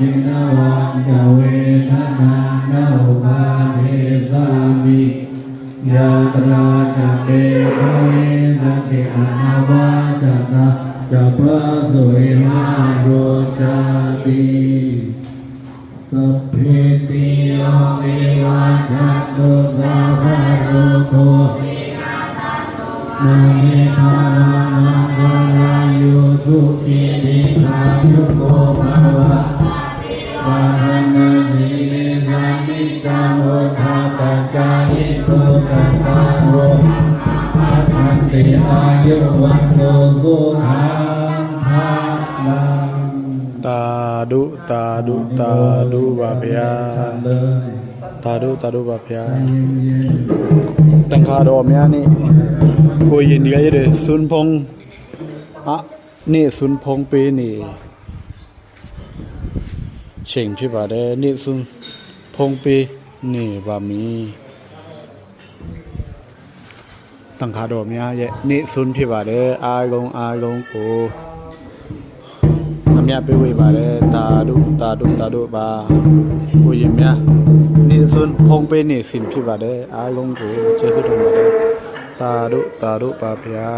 ยินวันกเวทนานาอุปาเทสามิยาตราจะเปภเวนะเกอานาวาจตาจะพะสุริมาโรจาติสัพเพติโยวิวัชชันตุสัพพะโรโคนามิภาลังมังคลายุสุขิติภายุโกภาวะายิโกตัสสะโรอาคันติอายุวันโตสุขังภาลังตาดุตาดุตาดุบาพยาตาดุตาดุบาพยาตังคาโดอมยานี่กูยินดีกับเลยสุนพงษ์อะนี่สุนพงปีนี่เชิงพี่บาได้นี่สุนพงปีนี่บามี တန်ခါတော်များရဲ့နေ့ဆွန်းဖြစ်ပါတယ်အားလုံးအားလုံးကိုအမြတ်ပေးဝေပါတယ်တာတို့တာတို့တာတို့ပါကိုရင်များနေ့ဆွန်းဖုံးပေးနေစဉ်ဖြစ်ပါတယ်အားလုံးကိုကျေးဇူးတင်ပါတယ်တာတို့တာတို့ပါဗျာ